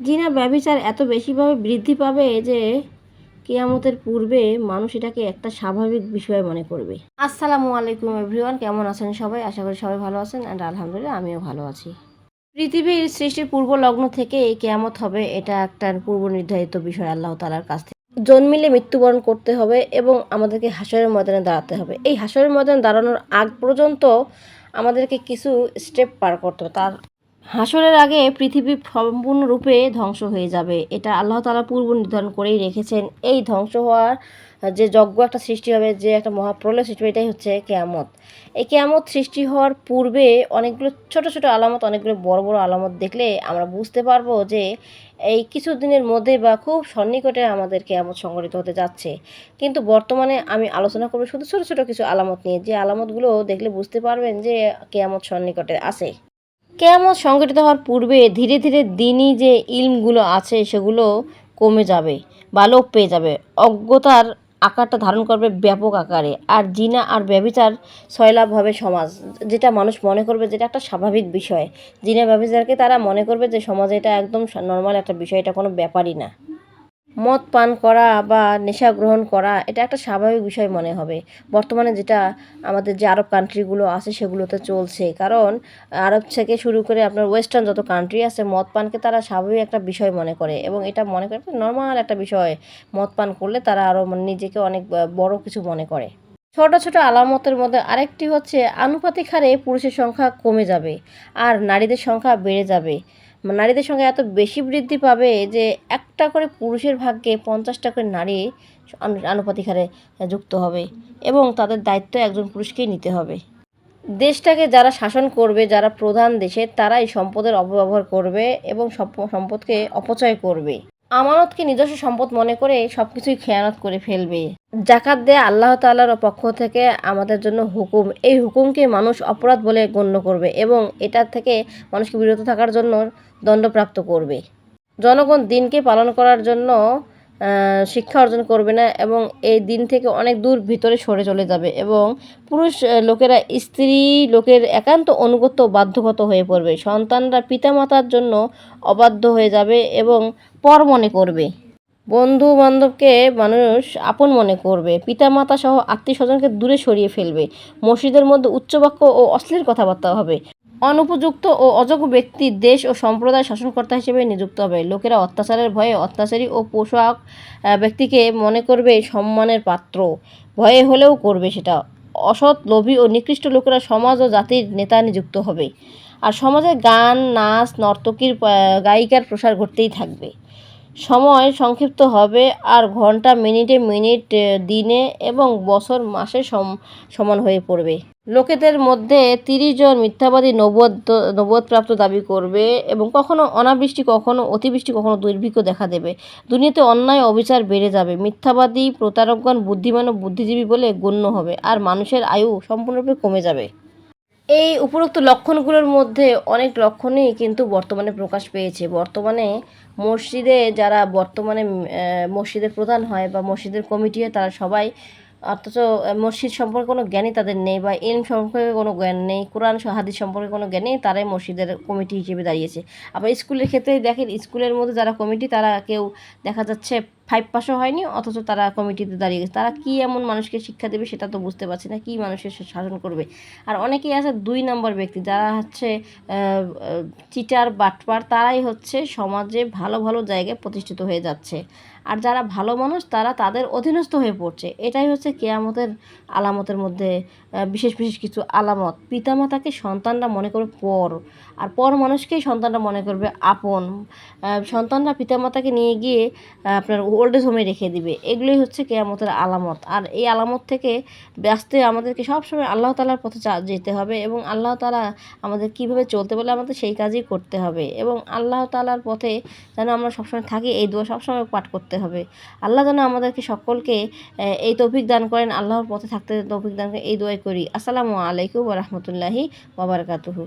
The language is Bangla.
জিনা ব্যবিচার এত বেশিভাবে বৃদ্ধি পাবে যে কেয়ামতের পূর্বে মানুষ এটাকে একটা স্বাভাবিক বিষয় মনে করবে। আসসালামু আলাইকুম এভরিওয়ান, কেমন আছেন সবাই? আশা করি সবাই ভালো আছেন অ্যান্ড আলহামদুলিল্লাহ আমিও ভালো আছি। পৃথিবীর সৃষ্টির পূর্ব লগ্ন থেকে এই কেয়ামত হবে এটা একটা পূর্ব নির্ধারিত বিষয় আল্লাহ তালার কাছ থেকে। জন্মিলে মৃত্যুবরণ করতে হবে এবং আমাদেরকে হাসরের ময়দানে দাঁড়াতে হবে। এই হাসরের ময়দানে দাঁড়ানোর আগ পর্যন্ত আমাদেরকে কিছু স্টেপ পার করতে হবে। তার হাসরের আগে পৃথিবী সম্পূর্ণরূপে ধ্বংস হয়ে যাবে। এটা আল্লাহ তালা পূর্ব নির্ধারণ করেই রেখেছেন। এই ধ্বংস হওয়ার যে যজ্ঞ একটা সৃষ্টি হবে, যে একটা মহাপ্রলয় সৃষ্টি এটাই হচ্ছে কেয়ামত। এই কেয়ামত সৃষ্টি হওয়ার পূর্বে অনেকগুলো ছোট ছোট আলামত, অনেকগুলো বড় বড় আলামত দেখলে আমরা বুঝতে পারব যে এই কিছু দিনের মধ্যে বা খুব সন্নিকটে আমাদের কেয়ামত সংগঠিত হতে যাচ্ছে। কিন্তু বর্তমানে আমি আলোচনা করব শুধু ছোট ছোট কিছু আলামত নিয়ে। যে আলামতগুলো দেখলে বুঝতে পারবেন যে কেয়ামত সন্নিকটে আছে। কেয়ামত সংগঠিত হওয়ার পূর্বে ধীরে ধীরে দিনই যে ইলমগুলো আছে সেগুলো কমে যাবে বা লোপ পেয়ে যাবে। অজ্ঞতার আকারটা ধারণ করবে ব্যাপক আকারে। আর জিনা আর ব্যবিচার সয়লাভ হবে সমাজ। যেটা মানুষ মনে করবে যেটা একটা স্বাভাবিক বিষয়। জিনা ব্যবিচারকে তারা মনে করবে যে সমাজে এটা একদম নর্মাল একটা বিষয়, এটা কোনো ব্যাপারই না। মদ পান করা বা নেশা গ্রহণ করা, এটা একটা স্বাভাবিক বিষয় মনে হবে। বর্তমানে যেটা আমাদের যে আরব কান্ট্রিগুলো আছে, সেগুলোতে চলছে। কারণ আরব থেকে শুরু করে আপনার ওয়েস্টার্ন যত কান্ট্রি আছে, মদ পানকে তারা স্বাভাবিক একটা বিষয় মনে করে এবং এটা মনে করে নর্মাল একটা বিষয়। মদ পান করলে তারা আরও নিজেকে অনেক বড় কিছু মনে করে। ছোট ছোট আলামতের মধ্যে আরেকটি হচ্ছে, আনুপাতিক হারে পুরুষের সংখ্যা কমে যাবে আর নারীদের সংখ্যা বেড়ে যাবে। নারীদের সঙ্গে এত বেশি বৃদ্ধি পাবে যে একটা করে পুরুষের ভাগ্যে পঞ্চাশটা করে নারী আনুপাতিক হারে যুক্ত হবে এবং তাদের দায়িত্ব একজন পুরুষকেই নিতে হবে। দেশটাকে যারা শাসন করবে, যারা প্রধান দেশে, তারাই সম্পদের অপব্যবহার করবে এবং সম্পদকে অপচয় করবে। আমানতকে নিজস্ব সম্পদ মনে করে সব কিছুই খেয়ানত করে ফেলবে। জাকাত দেয়া আল্লাহ তাল্লার পক্ষ থেকে আমাদের জন্য হুকুম। এই হুকুমকে মানুষ অপরাধ বলে গণ্য করবে এবং এটার থেকে মানুষকে বিরত থাকার জন্য দণ্ডপ্রাপ্ত করবে। জনগণ দিনকে পালন করার জন্য শিক্ষা অর্জন করবে না এবং এই দিন থেকে অনেক দূর ভিতরে সরে চলে যাবে এবং পুরুষ লোকেরা স্ত্রী লোকের একান্ত অনুগত বাধ্যগত হয়ে পড়বে। সন্তানরা পিতামাতার জন্য অবাধ্য হয়ে যাবে এবং পর মনে করবে। বন্ধু বান্ধবকে মানুষ আপন মনে করবে। পিতামাতা সহ আত্মীয় স্বজনকে দূরে সরিয়ে ফেলবে। মসজিদের মধ্যে উচ্চবাক্য ও অশ্লীল কথাবার্তা হবে। অনুপযুক্ত ও অযোগ্য ব্যক্তি দেশ ও সম্প্রদায় শাসনকর্তা হিসেবে নিযুক্ত হবে। লোকেরা অত্যাচারের ভয়ে অত্যাচারী ও পোশাক ব্যক্তিকে মনে করবে সম্মানের পাত্র। ভয়ে হলেও করবে সেটা। অসৎ, লোভী ও নিকৃষ্ট লোকেরা সমাজ ও জাতির নেতা নিযুক্ত হবে। আর সমাজে গান, নাচ, নর্তকীর গায়িকার প্রসার ঘটতেই থাকবে। সময় সংক্ষিপ্ত হবে আর ঘণ্টা মিনিটে মিনিট দিনে এবং বছর মাসে সমান হয়ে পড়বে। লোকেদের মধ্যে তিরিশ জন মিথ্যাবাদী নবদ নবদপ্রাপ্ত দাবি করবে এবং কখনো অনাবৃষ্টি, কখনো অতিবৃষ্টি, কখনো দুর্ভিক্ষ দেখা দেবে। দুনিয়াতে অন্যায়, অবিচার বেড়ে যাবে। মিথ্যাবাদী, প্রতারকগণ বুদ্ধিমান ও বুদ্ধিজীবী বলে গণ্য হবে। আর মানুষের আয়ু সম্পূর্ণরূপে কমে যাবে। এই উপরোক্ত লক্ষণগুলোর মধ্যে অনেক লক্ষণই কিন্তু বর্তমানে প্রকাশ পেয়েছে। বর্তমানে মসজিদে যারা বর্তমানে মসজিদের প্রধান হয় বা মসজিদের কমিটি হয়, তারা সবাই অথচ মসজিদ সম্পর্কে কোনো জ্ঞানই তাদের নেই বা ইলম সম্পর্কে কোনো জ্ঞান নেই, কোরআন হাদিস সম্পর্কে কোনো জ্ঞান নেই, তারাই মসজিদের কমিটি হিসেবে দাঁড়িয়েছে। আবার স্কুলের ক্ষেত্রে দেখেন, স্কুলের মধ্যে যারা কমিটি, তারা কেউ দেখা যাচ্ছে ফাইভ পাসও হয়নি, অথচ তারা কমিটিতে দাঁড়িয়ে গেছে। তারা কী এমন মানুষকে শিক্ষা দেবে সেটা তো বুঝতে পারছি না, কী মানুষের শাসন করবে? আর অনেকেই আছে দুই নম্বর ব্যক্তি, যারা হচ্ছে চিটার, বাটপার, তারাই হচ্ছে সমাজে ভালো ভালো জায়গায় প্রতিষ্ঠিত হয়ে যাচ্ছে। আর যারা ভালো মানুষ, তারা তাদের অধীনস্থ হয়ে পড়ছে। এটাই হচ্ছে কেয়ামতের আলামতের মধ্যে বিশেষ বিশেষ কিছু আলামত। পিতামাতাকে সন্তানরা মনে করবে পর, আর পর মানুষকেই সন্তানরা মনে করবে আপন। সন্তানরা পিতামাতাকে নিয়ে গিয়ে আপনার ওল্ড এজ হোমে রেখে দিবে। এগুলোই হচ্ছে কেয়ামতের আলামত। আর এই আলামত থেকে ব্যস্ত আমাদেরকে সবসময় আল্লাহ তালার পথে যেতে হবে এবং আল্লাহ তালা আমাদের কীভাবে চলতে বলে আমাদের সেই কাজই করতে হবে। এবং আল্লাহ তালার পথে যেন আমরা সবসময় থাকি, এই দোয়া সবসময় পাঠ করতে হবে। আল্লাহ যেন আমাদেরকে সকলকে এই তৌফিক দান করেন, আল্লাহর পথে থাকতে তৌফিক দান করেন, এই দোয়াই করি। আসসালামু আলাইকুম রহমতুল্লাহি ওবরকাতুহু